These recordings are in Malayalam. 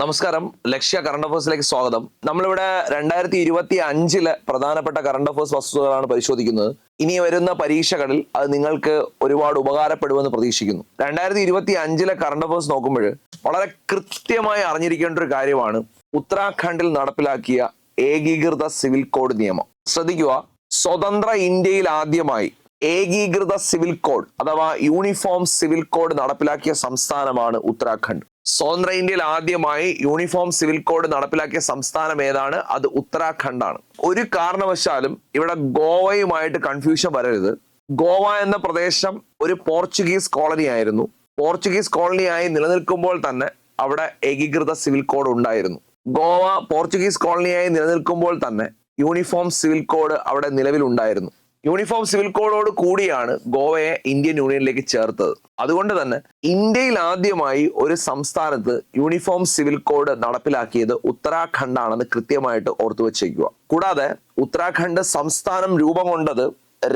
നമസ്കാരം. ലക്ഷ്യ കറണ്ട് അഫേഴ്സിലേക്ക് സ്വാഗതം. നമ്മളിവിടെ രണ്ടായിരത്തി ഇരുപത്തി അഞ്ചിലെ പ്രധാനപ്പെട്ട കറണ്ട് അഫേഴ്സ് വസ്തുതകളാണ് പരിശോധിക്കുന്നത്. ഇനി വരുന്ന പരീക്ഷകളിൽ അത് നിങ്ങൾക്ക് ഒരുപാട് ഉപകാരപ്പെടുമെന്ന് പ്രതീക്ഷിക്കുന്നു. രണ്ടായിരത്തി ഇരുപത്തി അഞ്ചിലെ കറണ്ട് അഫേഴ്സ് നോക്കുമ്പോൾ വളരെ കൃത്യമായി അറിഞ്ഞിരിക്കേണ്ട ഒരു കാര്യമാണ് ഉത്തരാഖണ്ഡിൽ നടപ്പിലാക്കിയ ഏകീകൃത സിവിൽ കോഡ് നിയമം. ശ്രദ്ധിക്കുക സ്വതന്ത്ര ഇന്ത്യയിൽ ആദ്യമായി ഏകീകൃത സിവിൽ കോഡ് അഥവാ യൂണിഫോം സിവിൽ കോഡ് നടപ്പിലാക്കിയ സംസ്ഥാനമാണ് ഉത്തരാഖണ്ഡ്. സ്വതന്ത്ര ഇന്ത്യയിൽ ആദ്യമായി യൂണിഫോം സിവിൽ കോഡ് നടപ്പിലാക്കിയ സംസ്ഥാനം ഏതാണ്? അത് ഉത്തരാഖണ്ഡാണ്. ഒരു കാരണവശാലും ഇവിടെ ഗോവയുമായിട്ട് കൺഫ്യൂഷൻ വരരുത്. ഗോവ എന്ന പ്രദേശം ഒരു പോർച്ചുഗീസ് കോളനി ആയിരുന്നു. പോർച്ചുഗീസ് കോളനിയായി നിലനിൽക്കുമ്പോൾ തന്നെ അവിടെ ഏകീകൃത സിവിൽ കോഡ് ഉണ്ടായിരുന്നു. ഗോവ പോർച്ചുഗീസ് കോളനിയായി നിലനിൽക്കുമ്പോൾ തന്നെ യൂണിഫോം സിവിൽ കോഡ് അവിടെ നിലവിലുണ്ടായിരുന്നു. യൂണിഫോം സിവിൽ കോഡോട് കൂടിയാണ് ഗോവയെ ഇന്ത്യൻ യൂണിയനിലേക്ക് ചേർത്തത്. അതുകൊണ്ട് തന്നെ ഇന്ത്യയിൽ ആദ്യമായി ഒരു സംസ്ഥാനത്ത് യൂണിഫോം സിവിൽ കോഡ് നടപ്പിലാക്കിയത് ഉത്തരാഖണ്ഡാണെന്ന് കൃത്യമായിട്ട് ഓർത്തു വെച്ചേക്കുക കൂടാതെ ഉത്തരാഖണ്ഡ് സംസ്ഥാനം രൂപം കൊണ്ടത്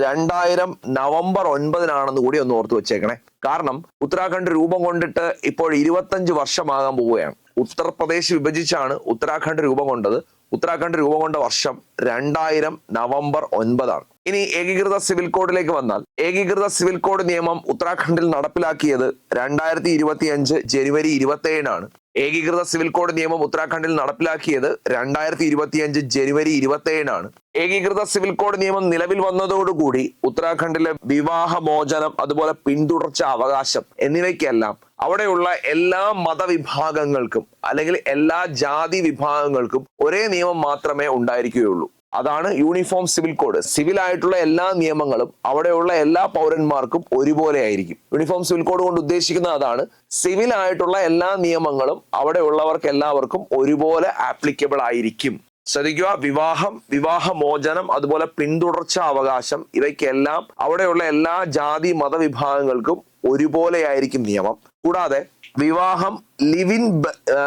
രണ്ടായിരം നവംബർ ഒൻപതിനാണെന്ന് കൂടി ഒന്ന് ഓർത്തു വെച്ചേക്കണേ. കാരണം ഉത്തരാഖണ്ഡ് രൂപം കൊണ്ടിട്ട് ഇപ്പോൾ ഇരുപത്തഞ്ച് വർഷമാകാൻ പോവുകയാണ്. ഉത്തർപ്രദേശ് വിഭജിച്ചാണ് ഉത്തരാഖണ്ഡ് രൂപം കൊണ്ടത്. ഉത്തരാഖണ്ഡ് രൂപം കൊണ്ട വർഷം രണ്ടായിരം നവംബർ ഒൻപതാണ്. ഇനി ഏകീകൃത സിവിൽ കോഡിലേക്ക് വന്നാൽ. ഏകീകൃത സിവിൽ കോഡ് നിയമം ഉത്തരാഖണ്ഡിൽ നടപ്പിലാക്കിയത് രണ്ടായിരത്തി ഇരുപത്തി അഞ്ച് ജനുവരി ഇരുപത്തി ഏഴിനാണ് ഏകീകൃത സിവിൽ കോഡ് നിയമം ഉത്തരാഖണ്ഡിൽ നടപ്പിലാക്കിയത് രണ്ടായിരത്തി ഇരുപത്തി അഞ്ച് ജനുവരി ഇരുപത്തി ഏഴിനാണ് ഏകീകൃത സിവിൽ കോഡ് നിയമം നിലവിൽ വന്നതോടുകൂടി ഉത്തരാഖണ്ഡിലെ വിവാഹമോചനം അതുപോലെ പിന്തുടർച്ച അവകാശം എന്നിവയ്ക്കെല്ലാം അവിടെയുള്ള എല്ലാ മതവിഭാഗങ്ങൾക്കും അല്ലെങ്കിൽ എല്ലാ ജാതി വിഭാഗങ്ങൾക്കും ഒരേ നിയമം മാത്രമേ ഉണ്ടായിരിക്കുകയുള്ളൂ. അതാണ് യൂണിഫോം സിവിൽ കോഡ് സിവിൽ ആയിട്ടുള്ള എല്ലാ നിയമങ്ങളും അവിടെയുള്ള എല്ലാ പൗരന്മാർക്കും ഒരുപോലെ ആയിരിക്കും. യൂണിഫോം സിവിൽ കോഡ് കൊണ്ട് ഉദ്ദേശിക്കുന്നത് അതാണ്. സിവിൽ ആയിട്ടുള്ള എല്ലാ നിയമങ്ങളും അവിടെയുള്ളവർക്ക് എല്ലാവർക്കും ഒരുപോലെ ആപ്ലിക്കബിൾ ആയിരിക്കും. ശ്രദ്ധിക്കുക വിവാഹം വിവാഹമോചനം അതുപോലെ പിന്തുടർച്ച അവകാശം ഇവയ്ക്കെല്ലാം അവിടെയുള്ള എല്ലാ ജാതി മതവിഭാഗങ്ങൾക്കും ഒരുപോലെയായിരിക്കും നിയമം. കൂടാതെ വിവാഹം ലിവിൻ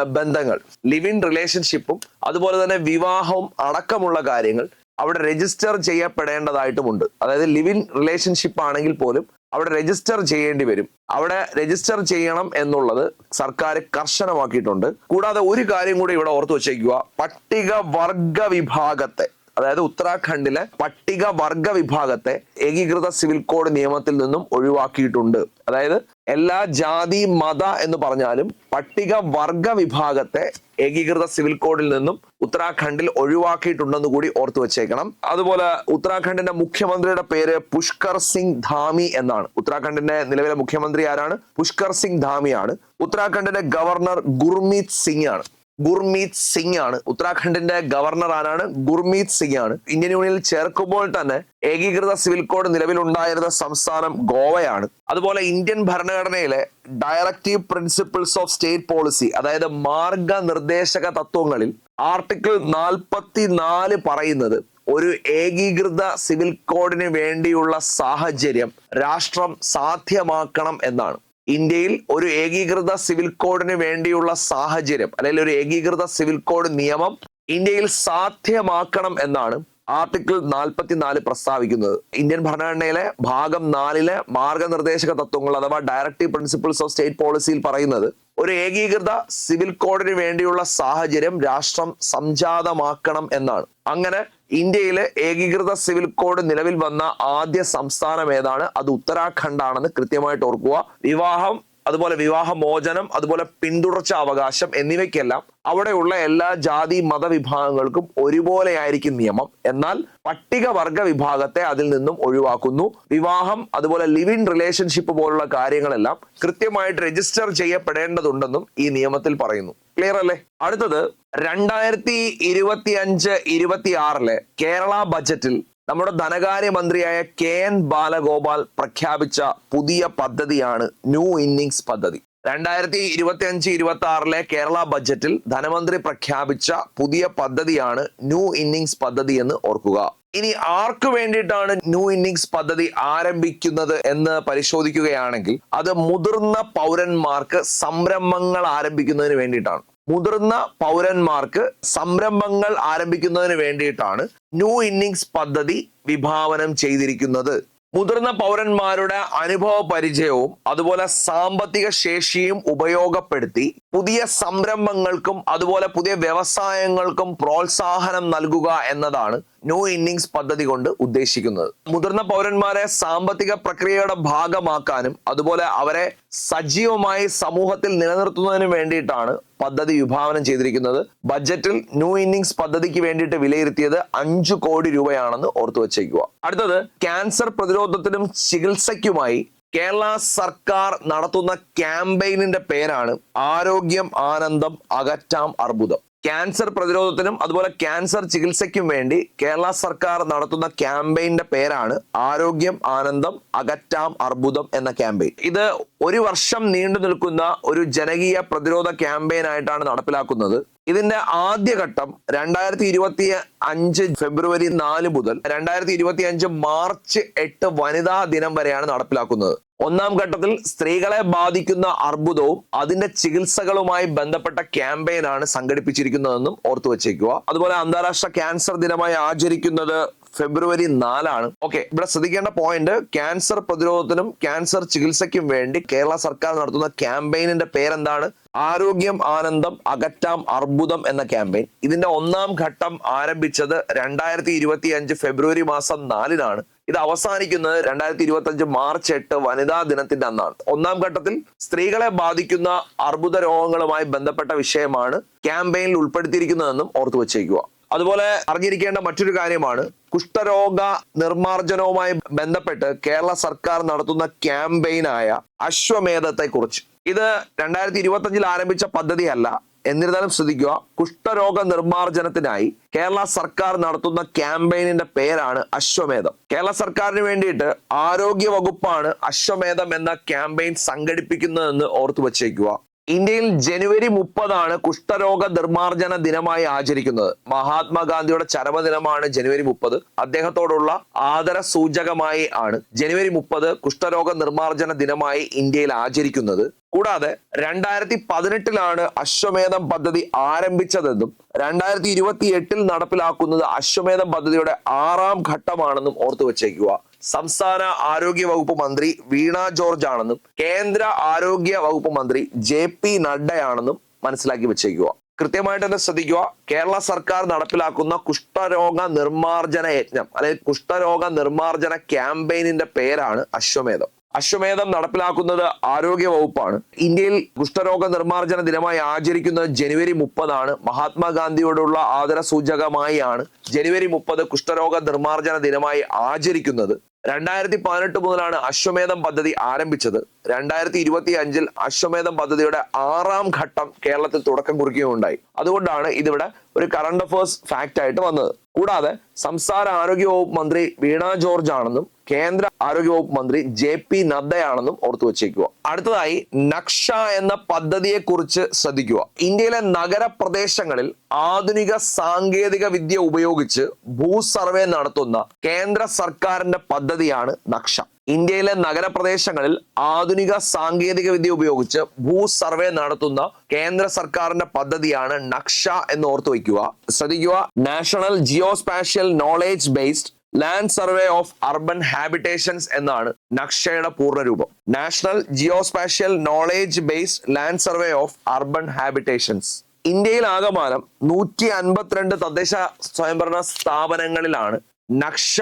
ബന്ധങ്ങൾ ലിവിൻ റിലേഷൻഷിപ്പും അതുപോലെ തന്നെ വിവാഹവും അടക്കമുള്ള കാര്യങ്ങൾ അവിടെ രജിസ്റ്റർ ചെയ്യപ്പെടേണ്ടതായിട്ടുമുണ്ട്. അതായത് ലിവിൻ റിലേഷൻഷിപ്പ് ആണെങ്കിൽ പോലും അവിടെ രജിസ്റ്റർ ചെയ്യേണ്ടി വരും. അവിടെ രജിസ്റ്റർ ചെയ്യണം എന്നുള്ളത് സർക്കാർ കർശനമാക്കിയിട്ടുണ്ട്. കൂടാതെ ഒരു കാര്യം കൂടി ഇവിടെ ഓർത്തു വച്ചേക്കുക. പട്ടിക വർഗ വിഭാഗത്തെ അതായത് ഉത്തരാഖണ്ഡിലെ പട്ടിക വർഗ വിഭാഗത്തെ ഏകീകൃത സിവിൽ കോഡ് നിയമത്തിൽ നിന്നും ഒഴിവാക്കിയിട്ടുണ്ട്. അതായത് എല്ലാ ജാതി മത എന്ന് പറഞ്ഞാലും പട്ടിക വർഗ വിഭാഗത്തെ ഏകീകൃത സിവിൽ കോഡിൽ നിന്നും ഉത്തരാഖണ്ഡിൽ ഒഴിവാക്കിയിട്ടുണ്ടെന്ന് കൂടി ഓർത്തു വെച്ചേക്കണം. അതുപോലെ ഉത്തരാഖണ്ഡിന്റെ മുഖ്യമന്ത്രിയുടെ പേര് പുഷ്കർ സിംഗ് ധാമി എന്നാണ്. ഉത്തരാഖണ്ഡിന്റെ നിലവിലെ മുഖ്യമന്ത്രി ആരാണ്? പുഷ്കർ സിംഗ് ധാമിയാണ്. ഉത്തരാഖണ്ഡിന്റെ ഗവർണർ ഗുർമീത് സിംഗ് ആണ് ഗുർമീത് സിംഗ് ആണ് ഉത്തരാഖണ്ഡിന്റെ ഗവർണർ ആരാണ്? ഗുർമീത് സിംഗ് ആണ് ഇന്ത്യൻ യൂണിയനിൽ ചേർക്കുമ്പോൾ തന്നെ ഏകീകൃത സിവിൽ കോഡ് നിലവിലുണ്ടായിരുന്ന സംസ്ഥാനം ഗോവയാണ്. അതുപോലെ ഇന്ത്യൻ ഭരണഘടനയിലെ directive principles of state policy അതായത് മാർഗനിർദ്ദേശക തത്വങ്ങളിൽ ആർട്ടിക്കിൾ നാൽപ്പത്തി നാല് പറയുന്നത് ഒരു ഏകീകൃത സിവിൽ കോഡിന് വേണ്ടിയുള്ള സാഹചര്യം രാഷ്ട്രം സാധ്യമാക്കണം എന്നാണ്. ഇന്ത്യയിൽ ഒരു ഏകീകൃത സിവിൽ കോഡിന് വേണ്ടിയുള്ള സാഹചര്യം അല്ലെങ്കിൽ ഒരു ഏകീകൃത സിവിൽ കോഡ് നിയമം ഇന്ത്യയിൽ സാധ്യമാക്കണം എന്നാണ് ആർട്ടിക്കിൾ നാൽപ്പത്തിനാല് പ്രസ്താവിക്കുന്നത്. ഇന്ത്യൻ ഭരണഘടനയിലെ ഭാഗം നാലിലെ മാർഗനിർദ്ദേശക തത്വങ്ങൾ അഥവാ ഡയറക്റ്റീവ് പ്രിൻസിപ്പിൾസ് ഓഫ് സ്റ്റേറ്റ് പോളിസിയിൽ പറയുന്നത് ഒരു ഏകീകൃത സിവിൽ കോഡിന് വേണ്ടിയുള്ള സാഹചര്യം രാഷ്ട്രം സംജാതമാക്കണം എന്നാണ്. അങ്ങനെ ഇന്ത്യയിലെ ഏകീകൃത സിവിൽ കോഡ് നിലവിൽ വന്ന ആദ്യ സംസ്ഥാനം ഏതാണ്? അത് ഉത്തരാഖണ്ഡ് ആണെന്ന് കൃത്യമായിട്ട് ഓർക്കുക. വിവാഹം അതുപോലെ വിവാഹമോചനം അതുപോലെ പിന്തുടർച്ച അവകാശം എന്നിവയ്ക്കെല്ലാം അവിടെയുള്ള എല്ലാ ജാതി മതവിഭാഗങ്ങൾക്കും ഒരുപോലെ ആയിരിക്കും നിയമം. എന്നാൽ പട്ടികവർഗ വിഭാഗത്തെ അതിൽ നിന്നും ഒഴിവാക്കുന്നു. വിവാഹം അതുപോലെ ലിവ് ഇൻ റിലേഷൻഷിപ്പ് പോലുള്ള കാര്യങ്ങളെല്ലാം കൃത്യമായിട്ട് രജിസ്റ്റർ ചെയ്യപ്പെടേണ്ടതുണ്ടെന്നും ഈ നിയമത്തിൽ പറയുന്നു. ക്ലിയർ അല്ലേ? അടുത്തത് രണ്ടായിരത്തി ഇരുപത്തി അഞ്ച് ഇരുപത്തി ആറിലെ കേരള ബജറ്റിൽ നമ്മുടെ ധനകാര്യമന്ത്രിയായ കെ എൻ ബാലഗോപാൽ പ്രഖ്യാപിച്ച പുതിയ പദ്ധതിയാണ് ന്യൂ ഇന്നിങ്സ് പദ്ധതി. രണ്ടായിരത്തി ഇരുപത്തി അഞ്ച് ഇരുപത്തി ആറിലെ കേരള ബജറ്റിൽ ധനമന്ത്രി പ്രഖ്യാപിച്ച പുതിയ പദ്ധതിയാണ് ന്യൂ ഇന്നിങ്സ് പദ്ധതി എന്ന് ഓർക്കുക. ഇനി ആർക്ക് വേണ്ടിയിട്ടാണ് ന്യൂ ഇന്നിങ്സ് പദ്ധതി ആരംഭിക്കുന്നത് എന്ന് പരിശോധിക്കുകയാണെങ്കിൽ അത് മുതിർന്ന പൗരന്മാർക്ക് സംരംഭങ്ങൾ ആരംഭിക്കുന്നതിന് വേണ്ടിയിട്ടാണ്. മുതിർന്ന പൗരന്മാർക്ക് സംരംഭങ്ങൾ ആരംഭിക്കുന്നതിന് വേണ്ടിയിട്ടാണ് ന്യൂ ഇന്നിങ്സ് പദ്ധതി വിഭാവനം ചെയ്തിരിക്കുന്നത്. മുതിർന്ന പൗരന്മാരുടെ അനുഭവ പരിചയവും അതുപോലെ സാമ്പത്തിക ശേഷിയും ഉപയോഗപ്പെടുത്തി പുതിയ സംരംഭങ്ങൾക്കും അതുപോലെ പുതിയ വ്യവസായങ്ങൾക്കും പ്രോത്സാഹനം നൽകുക എന്നതാണ് ന്യൂ ഇന്നിങ്സ് പദ്ധതി കൊണ്ട് ഉദ്ദേശിക്കുന്നത്. മുതിർന്ന പൗരന്മാരെ സാമ്പത്തിക പ്രക്രിയയുടെ ഭാഗമാക്കാനും അതുപോലെ അവരെ സജീവമായി സമൂഹത്തിൽ നിലനിർത്തുന്നതിനും വേണ്ടിയിട്ടാണ് പദ്ധതി വിഭാവനം ചെയ്തിരിക്കുന്നത്. ബജറ്റിൽ ന്യൂ ഇന്നിങ്സ് പദ്ധതിക്ക് വേണ്ടിയിട്ട് വിലയിരുത്തിയത് അഞ്ചു കോടി രൂപയാണെന്ന് ഓർത്തു വച്ചേക്കുക. അടുത്തത് ക്യാൻസർ പ്രതിരോധത്തിനും ചികിത്സയ്ക്കുമായി കേരള സർക്കാർ നടത്തുന്ന ക്യാമ്പയിനിന്റെ പേരാണ് ആരോഗ്യം ആനന്ദം അകറ്റാം അർബുദം. ക്യാൻസർ പ്രതിരോധത്തിനും അതുപോലെ ക്യാൻസർ ചികിത്സയ്ക്കും വേണ്ടി കേരള സർക്കാർ നടത്തുന്ന ക്യാമ്പയിന്റെ പേരാണ് ആരോഗ്യം ആനന്ദം അകറ്റാം അർബുദം എന്ന ക്യാമ്പയിൻ. ഇത് ഒരു വർഷം നീണ്ടു നിൽക്കുന്ന ഒരു ജനകീയ പ്രതിരോധ ക്യാമ്പയിൻ ആയിട്ടാണ് നടപ്പിലാക്കുന്നത്. ഇതിന്റെ ആദ്യഘട്ടം രണ്ടായിരത്തി ഇരുപത്തി അഞ്ച് ഫെബ്രുവരി നാല് മുതൽ രണ്ടായിരത്തി ഇരുപത്തി അഞ്ച് മാർച്ച് എട്ട് വനിതാ ദിനം വരെയാണ് നടപ്പിലാക്കുന്നത്. ഒന്നാം ഘട്ടത്തിൽ സ്ത്രീകളെ ബാധിക്കുന്ന അർബുദവും അതിന്റെ ചികിത്സകളുമായി ബന്ധപ്പെട്ട ക്യാമ്പയിനാണ് സംഘടിപ്പിച്ചിരിക്കുന്നതെന്നും ഓർത്തു വച്ചേക്കുക അതുപോലെ അന്താരാഷ്ട്ര ക്യാൻസർ ദിനമായി ആചരിക്കുന്നത് ഫെബ്രുവരി നാലാണ്. ഓക്കെ ഇവിടെ ശ്രദ്ധിക്കേണ്ട പോയിന്റ് ക്യാൻസർ പ്രതിരോധത്തിനും ക്യാൻസർ ചികിത്സയ്ക്കും വേണ്ടി കേരള സർക്കാർ നടത്തുന്ന ക്യാമ്പയിനിന്റെ പേരെന്താണ്? ആരോഗ്യം ആനന്ദം അകറ്റാം അർബുദം എന്ന ക്യാമ്പയിൻ ഇതിന്റെ ഒന്നാം ഘട്ടം ആരംഭിച്ചത് രണ്ടായിരത്തി ഇരുപത്തി അഞ്ച് ഫെബ്രുവരി മാസം നാലിനാണ്. ഇത് അവസാനിക്കുന്നത് രണ്ടായിരത്തി ഇരുപത്തി അഞ്ച് മാർച്ച് എട്ട് വനിതാ ദിനത്തിന്റെ അന്നാണ്. ഒന്നാം ഘട്ടത്തിൽ സ്ത്രീകളെ ബാധിക്കുന്ന അർബുദ രോഗങ്ങളുമായി ബന്ധപ്പെട്ട വിഷയമാണ് ക്യാമ്പയിനിൽ ഉൾപ്പെടുത്തിയിരിക്കുന്നതെന്നും ഓർത്തു വച്ചേക്കുക അതുപോലെ അറിഞ്ഞിരിക്കേണ്ട മറ്റൊരു കാര്യമാണ്. കുഷ്ഠരോഗ നിർമാർജനവുമായി ബന്ധപ്പെട്ട് കേരള സർക്കാർ നടത്തുന്ന ക്യാമ്പയിനായ അശ്വമേധത്തെ കുറിച്ച് ഇത് രണ്ടായിരത്തി ഇരുപത്തി അഞ്ചിൽ ആരംഭിച്ച പദ്ധതിയല്ല. എന്നിരുന്നാലും ശ്രദ്ധിക്കുക കുഷ്ഠരോഗ നിർമാർജനത്തിനായി കേരള സർക്കാർ നടത്തുന്ന ക്യാമ്പയിനിന്റെ പേരാണ് അശ്വമേധം. കേരള സർക്കാരിന് വേണ്ടിയിട്ട് ആരോഗ്യ വകുപ്പാണ് അശ്വമേധം എന്ന ക്യാമ്പയിൻ സംഘടിപ്പിക്കുന്നതെന്ന് ഓർത്തു വച്ചേക്കുക. ഇന്ത്യയിൽ ജനുവരി മുപ്പതാണ് കുഷ്ഠരോഗ നിർമാർജന ദിനമായി ആചരിക്കുന്നത്. മഹാത്മാഗാന്ധിയുടെ ചരമദിനമാണ് ജനുവരി മുപ്പത്. അദ്ദേഹത്തോടുള്ള ആദര സൂചകമായി ആണ് ജനുവരി മുപ്പത് കുഷ്ഠരോഗ നിർമാർജന ദിനമായി ഇന്ത്യയിൽ ആചരിക്കുന്നത്. കൂടാതെ രണ്ടായിരത്തി പതിനെട്ടിലാണ് അശ്വമേധം പദ്ധതി ആരംഭിച്ചതെന്നും രണ്ടായിരത്തി ഇരുപത്തി എട്ടിൽ നടപ്പിലാക്കുന്നത് അശ്വമേധം പദ്ധതിയുടെ ആറാം ഘട്ടമാണെന്നും ഓർത്തു വച്ചേക്കുക സംസ്ഥാന ആരോഗ്യ വകുപ്പ് മന്ത്രി വീണ ജോർജ് ആണെന്നും കേന്ദ്ര ആരോഗ്യ വകുപ്പ് മന്ത്രി ജെ പി നഡ്ഡയാണെന്നും മനസ്സിലാക്കി വെച്ചേക്കുക. കൃത്യമായിട്ട് തന്നെ ശ്രദ്ധിക്കുക. കേരള സർക്കാർ നടപ്പിലാക്കുന്ന കുഷ്ഠരോഗ നിർമ്മാർജന യജ്ഞം അല്ലെങ്കിൽ കുഷ്ഠരോഗ നിർമ്മാർജന ക്യാമ്പയിനിന്റെ പേരാണ് അശ്വമേധം. അശ്വമേധം നടപ്പിലാക്കുന്നത് ആരോഗ്യ വകുപ്പാണ്. ഇന്ത്യയിൽ കുഷ്ഠരോഗ നിർമ്മാർജന ദിനമായി ആചരിക്കുന്നത് ജനുവരി മുപ്പതാണ്. മഹാത്മാഗാന്ധിയോടുള്ള ആദര സൂചകമായി ആണ് ജനുവരി മുപ്പത് കുഷ്ഠരോഗ നിർമ്മാർജന ദിനമായി ആചരിക്കുന്നത് രണ്ടായിരത്തി പതിനെട്ട് മുതലാണ് അശ്വമേധം പദ്ധതി ആരംഭിച്ചത്. രണ്ടായിരത്തി ഇരുപത്തി അഞ്ചിൽ അശ്വമേധം പദ്ധതിയുടെ ആറാം ഘട്ടം കേരളത്തിൽ തുടക്കം കുറിക്കുകയുണ്ടായി. അതുകൊണ്ടാണ് ഇതിവിടെ ഒരു കറണ്ട് അഫേഴ്സ് ഫാക്റ്റ് ആയിട്ട് വന്നത്. കൂടാതെ സംസ്ഥാന ആരോഗ്യ വകുപ്പ് മന്ത്രി വീണ ജോർജ് ആണെന്നും കേന്ദ്ര ആരോഗ്യ വകുപ്പ് മന്ത്രി ജെ പി നദ്ദയാണെന്നും ഓർത്തു വച്ചേക്കുക. അടുത്തതായി നക്ഷ എന്ന പദ്ധതിയെ കുറിച്ച് ശ്രദ്ധിക്കുക. ഇന്ത്യയിലെ നഗരപ്രദേശങ്ങളിൽ ആധുനിക സാങ്കേതിക വിദ്യ ഉപയോഗിച്ച് ഭൂസർവേ നടത്തുന്ന കേന്ദ്ര സർക്കാരിന്റെ പദ്ധതിയാണ് നക്ഷ. ഇന്ത്യയിലെ നഗരപ്രദേശങ്ങളിൽ ആധുനിക സാങ്കേതിക വിദ്യ ഉപയോഗിച്ച് ഭൂ സർവേ നടത്തുന്ന കേന്ദ്ര സർക്കാരിന്റെ പദ്ധതിയാണ് നക്ഷ എന്ന് ഓർത്തു വയ്ക്കുക. ശ്രദ്ധിക്കുക. National geospatial knowledge based land survey of urban habitations എന്നാണ് നക്ഷയുടെ പൂർണരൂപം national geospatial knowledge based land survey of urban habitations ഇന്ത്യയിൽ ആകമാനം നൂറ്റി അൻപത്തിരണ്ട് തദ്ദേശ സ്വയംഭരണ സ്ഥാപനങ്ങളിലാണ് നക്ഷ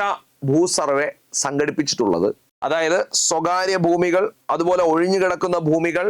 ഭൂ സർവേ സംഘടിപ്പിച്ചിട്ടുള്ളത്. അതായത് സ്വകാര്യ ഭൂമികൾ അതുപോലെ ഒഴിഞ്ഞു കിടക്കുന്ന ഭൂമികൾ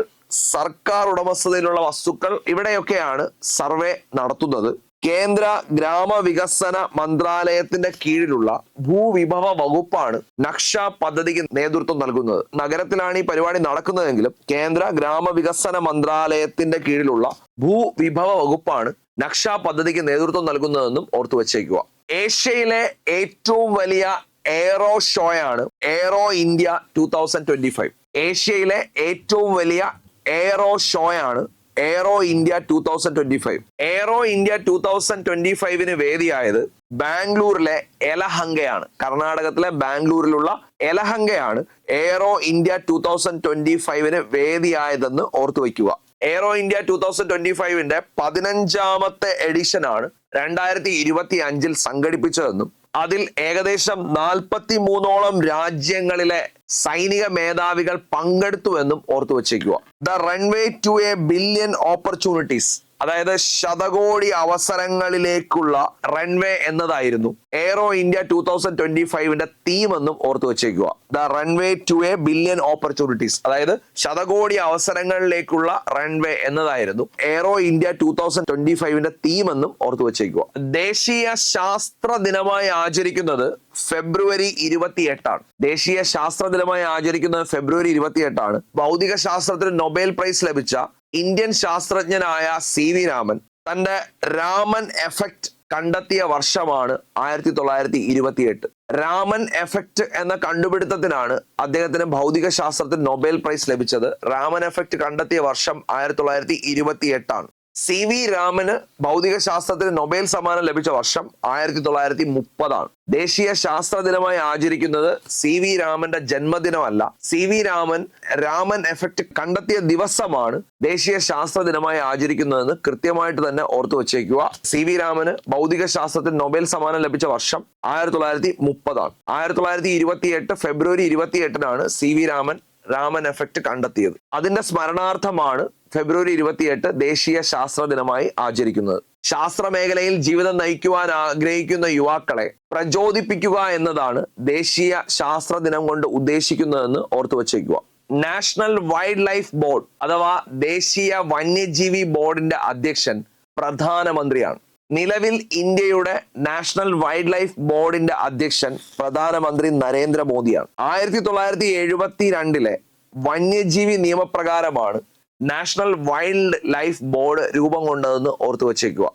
സർക്കാർ ഉടമസ്ഥതയിലുള്ള വസ്തുക്കൾ ഇവിടെയൊക്കെയാണ് സർവേ നടത്തുന്നത്. കേന്ദ്ര ഗ്രാമവികസന മന്ത്രാലയത്തിന്റെ കീഴിലുള്ള ഭൂവിഭവ വകുപ്പാണ് നക്ഷ പദ്ധതിക്ക് നേതൃത്വം നൽകുന്നത്. നഗരത്തിലാണ് ഈ പരിപാടി നടക്കുന്നതെങ്കിലും കേന്ദ്ര ഗ്രാമവികസന മന്ത്രാലയത്തിന്റെ കീഴിലുള്ള ഭൂവിഭവ വകുപ്പാണ് നക്ഷ പദ്ധതിക്ക് നേതൃത്വം നൽകുന്നതെന്നും ഓർത്തു വച്ചേക്കുക ഏഷ്യയിലെ ഏറ്റവും വലിയ aero ഷോയാണ് aero India two thousand twenty five ഏഷ്യയിലെ ഏറ്റവും വലിയ aero ഷോയാണ് aero India two thousand twenty five aero India two thousand twenty ഫൈവിന് വേദിയായത് ബാംഗ്ലൂരിലെ എലഹങ്കയാണ്. കർണാടകത്തിലെ ബാംഗ്ലൂരിലുള്ള എലഹങ്കയാണ് aero India two thousand twenty ഫൈവിന് വേദിയായതെന്ന് ഓർത്തു വയ്ക്കുക. Aero India two thousand twenty ഫൈവിന്റെ പതിനഞ്ചാമത്തെ എഡിഷൻ ആണ് രണ്ടായിരത്തി ഇരുപത്തി അഞ്ചിൽ സംഘടിപ്പിച്ചതെന്നും അതിൽ ഏകദേശം നാൽപ്പത്തി മൂന്നോളം രാജ്യങ്ങളിലെ സൈനിക മേധാവികൾ പങ്കെടുത്തുവെന്നും ഓർത്തു വച്ചേക്കുക the runway to a billion opportunities. അതായത് ശതകോടി അവസരങ്ങളിലേക്കുള്ള റൺവേ എന്നതായിരുന്നു aero India two thousand twenty ഫൈവിന്റെ theme എന്നും ഓർത്തു വെച്ചേക്കുക. The runway to a billion opportunities അതായത് ശതകോടി അവസരങ്ങളിലേക്കുള്ള റൺവേ എന്നതായിരുന്നു aero India two thousand twenty ഫൈവിന്റെ theme എന്നും ഓർത്തു വെച്ചേക്കുക. ദേശീയ ശാസ്ത്ര ദിനമായി ആചരിക്കുന്നത് ഫെബ്രുവരി ഇരുപത്തി എട്ടാണ് ദേശീയ ശാസ്ത്ര ദിനമായി ആചരിക്കുന്നത് ഫെബ്രുവരി ഇരുപത്തി എട്ടാണ് ഭൗതിക ശാസ്ത്രത്തിന് നൊബേൽ പ്രൈസ് ലഭിച്ച ഇന്ത്യൻ ശാസ്ത്രജ്ഞനായ സി വി രാമൻ തന്റെ രാമൻ എഫക്റ്റ് കണ്ടെത്തിയ വർഷമാണ് ആയിരത്തി തൊള്ളായിരത്തി ഇരുപത്തിയെട്ട് രാമൻ എഫക്റ്റ് എന്ന കണ്ടുപിടുത്തത്തിനാണ് അദ്ദേഹത്തിന് ഭൗതിക ശാസ്ത്രത്തിൽ നൊബേൽ പ്രൈസ് ലഭിച്ചത്. രാമൻ എഫക്റ്റ് കണ്ടെത്തിയ വർഷം ആയിരത്തി തൊള്ളായിരത്തി ഇരുപത്തി എട്ടാണ് സി വി രാമന് ഭൗതിക ശാസ്ത്രത്തിന് നൊബേൽ സമ്മാനം ലഭിച്ച വർഷം ആയിരത്തി തൊള്ളായിരത്തി മുപ്പതാണ് ദേശീയ ശാസ്ത്ര ദിനമായി ആചരിക്കുന്നത് സി വി രാമന്റെ ജന്മദിനമല്ല. C V Raman Raman effect കണ്ടെത്തിയ ദിവസമാണ് ദേശീയ ശാസ്ത്ര ദിനമായി ആചരിക്കുന്നതെന്ന് കൃത്യമായിട്ട് തന്നെ ഓർത്തു വച്ചേക്കുക. സി വി രാമന് ഭൗതിക ശാസ്ത്രത്തിന് നൊബേൽ സമ്മാനം ലഭിച്ച വർഷം ആയിരത്തി തൊള്ളായിരത്തി മുപ്പതാണ് ആയിരത്തി തൊള്ളായിരത്തി ഇരുപത്തി എട്ട് ഫെബ്രുവരി ഇരുപത്തി എട്ടിനാണ് C V Raman Raman effect കണ്ടെത്തിയത്. അതിന്റെ സ്മരണാർത്ഥമാണ് ഫെബ്രുവരി ഇരുപത്തിയെട്ട് ദേശീയ ശാസ്ത്ര ദിനമായി ആചരിക്കുന്നത്. ശാസ്ത്ര മേഖലയിൽ ജീവിതം നയിക്കുവാൻ ആഗ്രഹിക്കുന്ന യുവാക്കളെ പ്രചോദിപ്പിക്കുക എന്നതാണ് ദേശീയ ശാസ്ത്ര ദിനം കൊണ്ട് ഉദ്ദേശിക്കുന്നതെന്ന് ഓർത്തു വച്ചേക്കുക. നാഷണൽ വൈൽഡ് ലൈഫ് ബോർഡ് അഥവാ ദേശീയ വന്യജീവി ബോർഡിന്റെ അധ്യക്ഷൻ പ്രധാനമന്ത്രിയാണ്. നിലവിൽ ഇന്ത്യയുടെ നാഷണൽ വൈൽഡ് ലൈഫ് ബോർഡിന്റെ അധ്യക്ഷൻ പ്രധാനമന്ത്രി നരേന്ദ്രമോദിയാണ്. ആയിരത്തി തൊള്ളായിരത്തി എഴുപത്തി രണ്ടിലെ വന്യജീവി നിയമപ്രകാരമാണ് നാഷണൽ വൈൽഡ് ലൈഫ് ബോർഡ് രൂപം കൊണ്ടതെന്ന് ഓർത്തു വച്ചേക്കുക.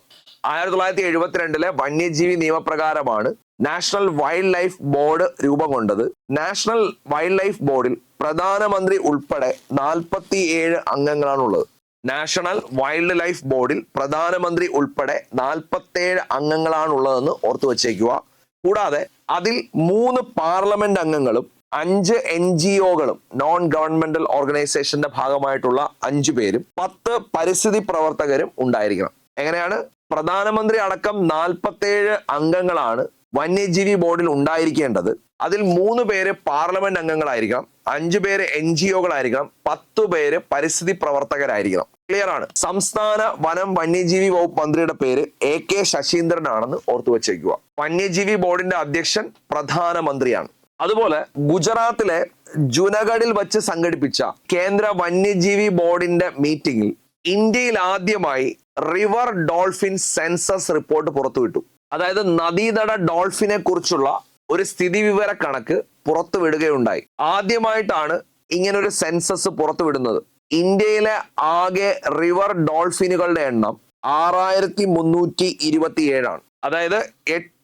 ആയിരത്തി തൊള്ളായിരത്തി എഴുപത്തിരണ്ടിലെ വന്യജീവി നിയമപ്രകാരമാണ് നാഷണൽ വൈൽഡ് ലൈഫ് ബോർഡ് രൂപം കൊണ്ടത്. നാഷണൽ വൈൽഡ് ലൈഫ് ബോർഡിൽ പ്രധാനമന്ത്രി ഉൾപ്പെടെ നാൽപ്പത്തി ഏഴ് അംഗങ്ങളാണുള്ളത്. നാഷണൽ വൈൽഡ് ലൈഫ് ബോർഡിൽ പ്രധാനമന്ത്രി ഉൾപ്പെടെ നാൽപ്പത്തേഴ് അംഗങ്ങളാണുള്ളതെന്ന് ഓർത്തു വച്ചേക്കുക. കൂടാതെ അതിൽ മൂന്ന് പാർലമെന്റ് അംഗങ്ങളും അഞ്ച് എൻ ജി ഒകളും നോൺ ഗവൺമെന്റൽ ഓർഗനൈസേഷന്റെ ഭാഗമായിട്ടുള്ള അഞ്ചു പേരും പത്ത് പരിസ്ഥിതി പ്രവർത്തകരും ഉണ്ടായിരിക്കണം. എങ്ങനെയാണ്? പ്രധാനമന്ത്രി അടക്കം നാൽപ്പത്തേഴ് അംഗങ്ങളാണ് വന്യജീവി ബോർഡിൽ ഉണ്ടായിരിക്കേണ്ടത്. അതിൽ മൂന്ന് പേര് പാർലമെന്റ് അംഗങ്ങളായിരിക്കണം അഞ്ചു പേര് എൻ ജി ഒകളായിരിക്കണം പത്തു പേര് പരിസ്ഥിതി പ്രവർത്തകരായിരിക്കണം. ക്ലിയർ ആണ്? സംസ്ഥാന വനം വന്യജീവി വകുപ്പ് മന്ത്രിയുടെ പേര് എ കെ ശശീന്ദ്രൻ ആണെന്ന് ഓർത്തു വച്ചേക്കുക വന്യജീവി ബോർഡിന്റെ അധ്യക്ഷൻ പ്രധാനമന്ത്രിയാണ്. അതുപോലെ ഗുജറാത്തിലെ ജുനഗഡിൽ വച്ച് സംഘടിപ്പിച്ച കേന്ദ്ര വന്യജീവി ബോർഡിന്റെ മീറ്റിംഗിൽ ഇന്ത്യയിൽ ആദ്യമായി റിവർ ഡോൾഫിൻ സെൻസസ് റിപ്പോർട്ട് പുറത്തുവിട്ടു. അതായത് നദീതട ഡോൾഫിനെ കുറിച്ചുള്ള ഒരു സ്ഥിതിവിവര കണക്ക് പുറത്തുവിടുകയുണ്ടായി. ആദ്യമായിട്ടാണ് ഇങ്ങനൊരു സെൻസസ് പുറത്തുവിടുന്നത്. ഇന്ത്യയിലെ ആകെ റിവർ ഡോൾഫിനുകളുടെ എണ്ണം ആറായിരത്തി മുന്നൂറ്റി ഇരുപത്തിയേഴാണ്. അതായത്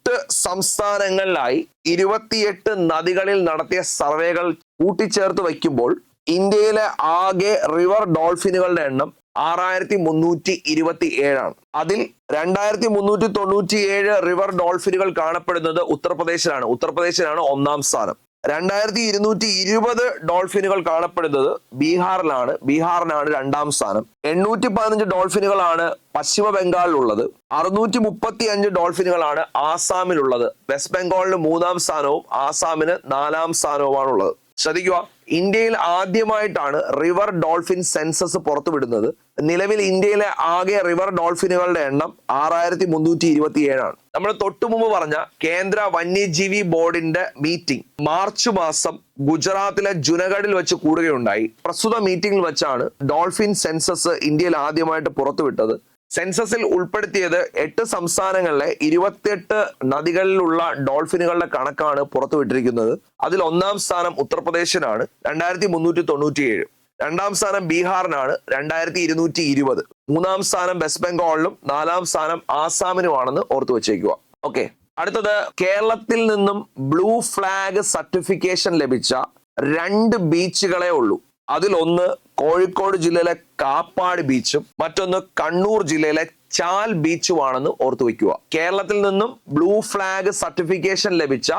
എട്ട് സംസ്ഥാനങ്ങളിലായി ഇരുപത്തിയെട്ട് നദികളിൽ നടത്തിയ സർവേകൾ കൂട്ടിച്ചേർത്ത് വയ്ക്കുമ്പോൾ ഇന്ത്യയിലെ ആകെ റിവർ ഡോൾഫിനുകളുടെ എണ്ണം ആറായിരത്തി മുന്നൂറ്റി ഇരുപത്തി ഏഴാണ് അതിൽ രണ്ടായിരത്തി മുന്നൂറ്റി തൊണ്ണൂറ്റി ഏഴ് റിവർ ഡോൾഫിനുകൾ കാണപ്പെടുന്നത് ഉത്തർപ്രദേശിലാണ്. ഉത്തർപ്രദേശിലാണ് ഒന്നാം സ്ഥാനം. രണ്ടായിരത്തി ഇരുന്നൂറ്റി ഇരുപത് ഡോൾഫിനുകൾ കാണപ്പെടുന്നത് ബീഹാറിലാണ്. ബീഹാറിനാണ് രണ്ടാം സ്ഥാനം. എണ്ണൂറ്റി പതിനഞ്ച് ഡോൾഫിനുകളാണ് പശ്ചിമ ബംഗാളിലുള്ളത്. അറുന്നൂറ്റി മുപ്പത്തി അഞ്ച് ഡോൾഫിനുകളാണ് ആസാമിലുള്ളത്. വെസ്റ്റ് ബംഗാളിന് മൂന്നാം സ്ഥാനവും ആസാമിന് നാലാം സ്ഥാനവുമാണുള്ളത്. ശ്രദ്ധിക്കുക. ഇന്ത്യയിൽ ആദ്യമായിട്ടാണ് റിവർ ഡോൾഫിൻ സെൻസസ് പുറത്തുവിടുന്നത്. നിലവിൽ ഇന്ത്യയിലെ ആകെ റിവർ ഡോൾഫിനുകളുടെ എണ്ണം ആറായിരത്തി മുന്നൂറ്റി ഇരുപത്തി ഏഴാണ് നമ്മൾ തൊട്ടു മുമ്പ് പറഞ്ഞ കേന്ദ്ര വന്യജീവി ബോർഡിന്റെ മീറ്റിംഗ് മാർച്ച് മാസം ഗുജറാത്തിലെ ജുനഗഡിൽ വെച്ച് കൂടുകയുണ്ടായി. പ്രസ്തുത മീറ്റിംഗിൽ വെച്ചാണ് ഡോൾഫിൻ സെൻസസ് ഇന്ത്യയിൽ ആദ്യമായിട്ട് പുറത്തുവിട്ടത്. സെൻസസിൽ ഉൾപ്പെടുത്തിയത് എട്ട് സംസ്ഥാനങ്ങളിലെ ഇരുപത്തിയെട്ട് നദികളിലുള്ള ഡോൾഫിനുകളുടെ കണക്കാണ് പുറത്തുവിട്ടിരിക്കുന്നത്. അതിൽ ഒന്നാം സ്ഥാനം ഉത്തർപ്രദേശിനാണ് രണ്ടായിരത്തി മുന്നൂറ്റി തൊണ്ണൂറ്റിയേഴ് രണ്ടാം സ്ഥാനം ബീഹാറിനാണ് രണ്ടായിരത്തി ഇരുന്നൂറ്റി ഇരുപത് മൂന്നാം സ്ഥാനം വെസ്റ്റ് ബംഗാളിലും നാലാം സ്ഥാനം ആസാമിനുമാണെന്ന് ഓർത്തു വെച്ചേക്കുക. ഓക്കെ. അടുത്തത് കേരളത്തിൽ നിന്നും ബ്ലൂ ഫ്ലാഗ് സർട്ടിഫിക്കേഷൻ ലഭിച്ച രണ്ട് ബീച്ചുകളെ ഉള്ളൂ. അതിലൊന്ന് കോഴിക്കോട് ജില്ലയിലെ കാപ്പാട് ബീച്ചും മറ്റൊന്ന് കണ്ണൂർ ജില്ലയിലെ ചാൽ ബീച്ചുമാണെന്ന് ഓർത്തു വയ്ക്കുക കേരളത്തിൽ നിന്നും ബ്ലൂ ഫ്ലാഗ് സർട്ടിഫിക്കേഷൻ ലഭിച്ച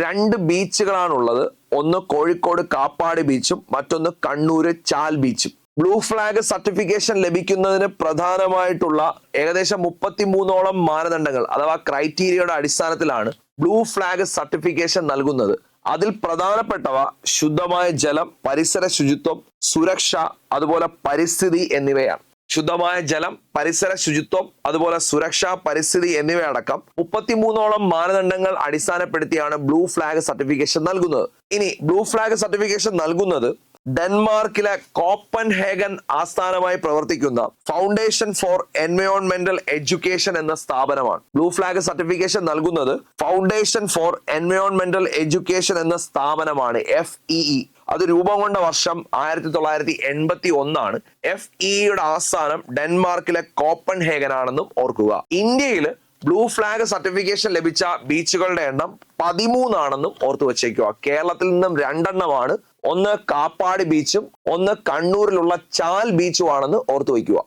രണ്ട് ബീച്ചുകളാണുള്ളത്. ഒന്ന് കോഴിക്കോട് കാപ്പാട് ബീച്ചും മറ്റൊന്ന് കണ്ണൂർ ചാൽ ബീച്ചും. ബ്ലൂ ഫ്ലാഗ് സർട്ടിഫിക്കേഷൻ ലഭിക്കുന്നതിന് പ്രധാനമായിട്ടുള്ള ഏകദേശം മുപ്പത്തിമൂന്നോളം മാനദണ്ഡങ്ങൾ അഥവാ ക്രൈറ്റീരിയയുടെ അടിസ്ഥാനത്തിലാണ് ബ്ലൂ ഫ്ലാഗ് സർട്ടിഫിക്കേഷൻ നൽകുന്നത്. അതിൽ പ്രധാനപ്പെട്ടവ ശുദ്ധമായ ജലം പരിസര ശുചിത്വം സുരക്ഷ അതുപോലെ പരിസ്ഥിതി എന്നിവയാണ്. ശുദ്ധമായ ജലം പരിസര ശുചിത്വം അതുപോലെ സുരക്ഷ പരിസ്ഥിതി എന്നിവയടക്കം മുപ്പത്തിമൂന്നോളം മാനദണ്ഡങ്ങൾ അടിസ്ഥാനപ്പെടുത്തിയാണ് ബ്ലൂ ഫ്ലാഗ് സർട്ടിഫിക്കേഷൻ നൽകുന്നത്. ഇനി ബ്ലൂ ഫ്ലാഗ് സർട്ടിഫിക്കേഷൻ നൽകുന്നത് ഡെൻമാർക്കിലെ കോപ്പൻ ഹേഗൻ ആസ്ഥാനമായി പ്രവർത്തിക്കുന്ന ഫൗണ്ടേഷൻ ഫോർ എൻവയോൺമെന്റൽ എഡ്യൂക്കേഷൻ എന്ന സ്ഥാപനമാണ്. ബ്ലൂ ഫ്ലാഗ് സർട്ടിഫിക്കേഷൻ നൽകുന്നത് ഫൗണ്ടേഷൻ ഫോർ എൻവയോൺമെന്റൽ എഡ്യൂക്കേഷൻ എന്ന സ്ഥാപനമാണ് എഫ് ഇ ഇ. അത് രൂപം കൊണ്ട വർഷം ആയിരത്തി തൊള്ളായിരത്തി എൺപത്തി ഒന്നാണ് എഫ് ഇയുടെ ആസ്ഥാനം ഡെൻമാർക്കിലെ കോപ്പൻ ഹേഗൻ ആണെന്നും ഓർക്കുക. ഇന്ത്യയിൽ ബ്ലൂ ഫ്ലാഗ് സർട്ടിഫിക്കേഷൻ ലഭിച്ച ബീച്ചുകളുടെ എണ്ണം പതിമൂന്നാണെന്നും ഓർത്തു വച്ചേക്കുക കേരളത്തിൽ നിന്നും രണ്ടെണ്ണമാണ് ഒന്ന് കാപ്പാട് ബീച്ചും ഒന്ന് കണ്ണൂരിലുള്ള ചാൽ ബീച്ചുമാണെന്ന് ഓർത്തു വയ്ക്കുക.